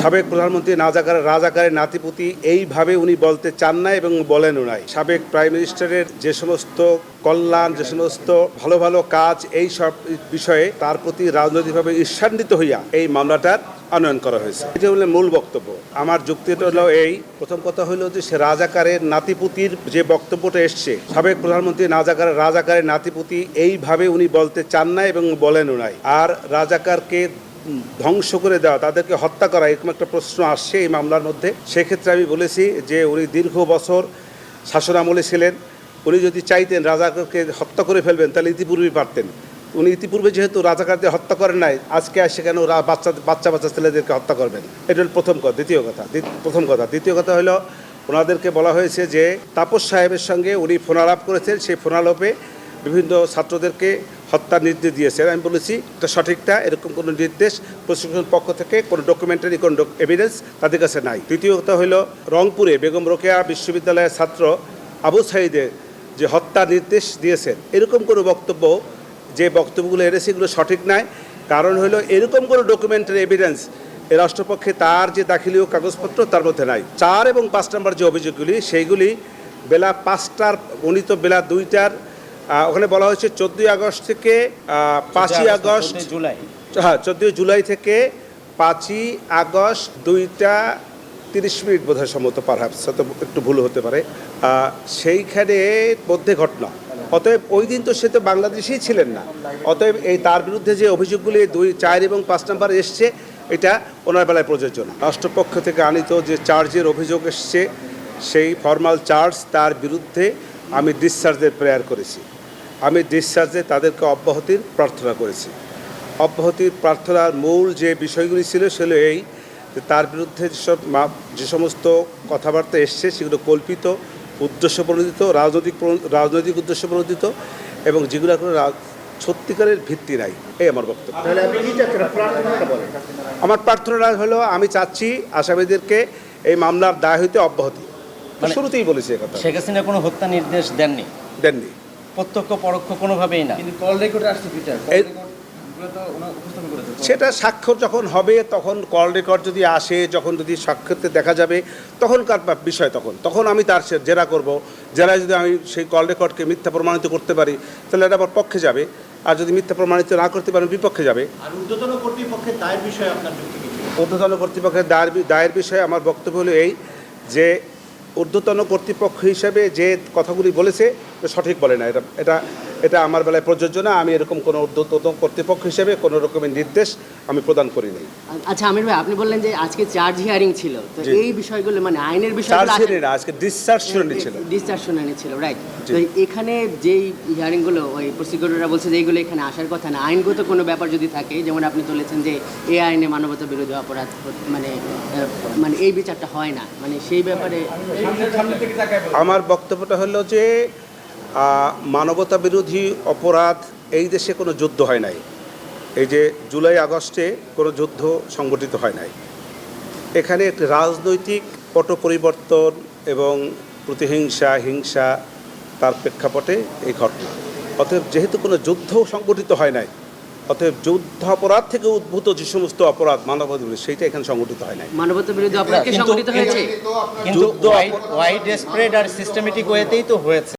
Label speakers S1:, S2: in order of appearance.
S1: সাবেক প্রধানমন্ত্রী রাজাকারের রাজাকারের নাতিপুতি এইভাবে উনি বলতে চান না এবং বলেনও নাই। সাবেক প্রাইম মিনিস্টারের যে সমস্ত কল্যাণ, যে সমস্ত ভালো ভালো কাজ, এই সব বিষয়ে তার প্রতি রাজনৈতিকভাবে ঈর্ষান্বিত হইয়া এই মামলাটার আনয়ন করা হয়েছে। এটা হলো মূল বক্তব্য। আমার যুক্তিটা হলো এই, প্রথম কথা হলো যে সে রাজাকারের নাতিপুতির যে বক্তব্যটা এসছে, সাবেক প্রধানমন্ত্রী রাজাকারের রাজাকারের নাতিপুতি এইভাবে উনি বলতে চান না এবং বলেনও নাই। আর রাজাকারকে ধ্বংস করে দেওয়া, তাদেরকে হত্যা করা, এরকম একটা প্রশ্ন আসছে এই মামলার মধ্যে। সেক্ষেত্রে আমি বলেছি যে উনি দীর্ঘ বছর শাসনামলে ছিলেন। উনি যদি চাইতেন রাজাকে হত্যা করে ফেলবেন, তাহলে ইতিপূর্বেই পারতেন। উনি ইতিপূর্বে যেহেতু রাজাকারদের হত্যা করেন নাই, আজকে আসে কেন বাচ্চা বাচ্চা বাচ্চা ছেলেদেরকে হত্যা করবেন? এটা হল প্রথম কথা, দ্বিতীয় কথা প্রথম কথা। দ্বিতীয় কথা হলো, ওনাদেরকে বলা হয়েছে যে তাপস সাহেবের সঙ্গে উনি ফোনালাপ করেছেন। সেই ফোনালাপে বিভিন্ন ছাত্রদেরকে হত্যার নির্দেশ দিয়েছেন। আমি বলেছি, এটা সঠিকটা, এরকম কোনো নির্দেশ প্রশিক্ষণ পক্ষ থেকে কোনো ডকুমেন্টারি কোনো এভিডেন্স তাদের কাছে নাই। তৃতীয় কথা হলো, রংপুরে বেগম রোকেয়া বিশ্ববিদ্যালয়ের ছাত্র আবু সাইদের যে হত্যার নির্দেশ দিয়েছেন, এরকম কোনো বক্তব্য, যে বক্তব্যগুলো এনেছে এগুলো সঠিক নয় কারণ হলো, এরকম কোনো ডকুমেন্টারি এভিডেন্স এ রাষ্ট্রপক্ষে তার যে দাখিলীয় কাগজপত্র তার মধ্যে নাই। চার এবং পাঁচ নম্বর যে অভিযোগগুলি, সেইগুলি বেলা পাঁচটার, গণিত বেলা দুইটার ওখানে বলা হয়েছে চোদ্দোই আগস্ট থেকে পাঁচই আগস্ট
S2: জুলাই।
S1: হ্যাঁ চোদ্দোই জুলাই থেকে পাঁচই আগস্ট দুইটা তিরিশ মিনিট বোধ হয় সম্ভবত পারহাপস হয়তো একটু ভুল হতে পারে। সেইখানে মধ্যে ঘটনা। অতএব ওই দিন তো সে তো বাংলাদেশেই ছিলেন না। অতএব এই তার বিরুদ্ধে যে অভিযোগগুলি দুই চার এবং পাঁচ নাম্বার এসছে এটা ওনার বেলায় প্রযোজ্য না। রাষ্ট্রপক্ষ থেকে আনিত যে চার্জের অভিযোগ এসছে সেই ফর্মাল চার্জ তার বিরুদ্ধে আমি ডিসচার্জের প্রেয়ার করেছি। আমি ডিসচার্জে তাদেরকে অব্যাহতির প্রার্থনা করেছি। অব্যাহতির প্রার্থনার মূল যে বিষয়গুলি ছিল সেগুলো এই যে তার বিরুদ্ধে যেসব মা- যে সমস্ত কথাবার্তা এসছে সেগুলো কল্পিত উদ্দেশ্য প্রণোদিত রাজনৈতিক রাজনৈতিক উদ্দেশ্য প্রণোদিত এবং যেগুলো কোনো সত্যিকারের ভিত্তি নাই এই আমার বক্তব্য। আমার প্রার্থনা হলো আমি চাচ্ছি আসামিদেরকে এই মামলার দায় হইতে অব্যাহতি।
S2: মানে-
S1: শুরুতেই বলেছি কথা।
S2: শেখ হাসিনা কোনো হত্যা নির্দেশ দেননি?
S1: দেননি।
S2: প্রত্যক্ষ পরোক্ষ কোনোভাবেই না।
S3: কিন্তু কল রেকর্ডে আসছে পিটার কল
S1: এই-
S3: রেকর্ডগুলো তো ওনার উপস্থাপন করেছে।
S1: সেটা স্বাক্ষর যখন হবে তখন কল রেকর্ড যদি আসে যখন যদি স্বাক্ষরতে দেখা যাবে তখনকার বা- বিষয় তখন। তখন আমি তার সে জেরা করব। জেরা যদি আমি সেই কল রেকর্ডকে মিথ্যা প্রমাণিত করতে পারি তাহলে এটা আমার পক্ষে যাবে। আর যদি মিথ্যা প্রমাণিত না করতে পারি বিপক্ষে যাবে।
S4: আর ঊর্ধ্বতন কর্তৃপক্ষের দায়ের বিষয়ে আপনার?
S1: ঊর্ধ্বতন কর্তৃপক্ষের দায়ের দায়ের বিষয়ে আমার বক্তব্য হলো এই যে ঊর্ধ্বতন কর্তৃপক্ষ হিসেবে যে কথাগুলি বলেছে সঠিক বলে না। এটা এটা এটা আমার বেলায় প্রযোজ্য না। আমি এরকম কোনো ঊর্ধ্বতন কর্তৃপক্ষ হিসেবে কোনো রকমের নির্দেশ আমি প্রদান করি নাই।
S5: আচ্ছা আমির ভাই আপনি বললেন যে আজকে চার্জ হিয়ারিং ছিল। তো এই বিষয়গুলো মানে আইনের
S1: চার্জ
S5: বিষয়গুলো
S1: শুনানি না আজকে ডিসচার্জ শুনানি ছিল।
S5: ডিসচার্জ শুনানি ছিল রাইট তো এখানে যেই হিয়ারিংগুলো ওই প্রসিকিউটররা বলছে যে এইগুলো এখানে আসার কথা না আইনগত কোনো ব্যাপার যদি থাকে যেমন আপনি তুলেছেন যে এই আইনে মানবতা বিরোধী অপরাধ মানে মানে এই বিচারটা হয় না। মানে সেই ব্যাপারে।
S1: আমার বক্তব্যটা হলো যে মানবতা বিরোধী অপরাধ এই দেশে কোনো যুদ্ধ হয় নাই। এই যে জুলাই আগস্টে কোনো যুদ্ধ সংগঠিত হয় নাই। এখানে একটি রাজনৈতিক পট পরিবর্তন এবং প্রতিহিংসা, হিংসা তার প্রেক্ষাপটে এই ঘটনা। অতএব যেহেতু কোনো যুদ্ধ সংগঠিত হয় নাই অতএব যুদ্ধ অপরাধ থেকে উদ্ভূত যে সমস্ত অপরাধ মানবতা বিরোধী সেইটা এখানে সংগঠিত হয় নাই।
S5: মানবতা বিরোধী অপরাধ কি সংগঠিত হয়েছে?
S2: কিন্তু ওয়াইড স্প্রেড আর সিস্টেমেটিক ওয়েতেই তো হয়েছে।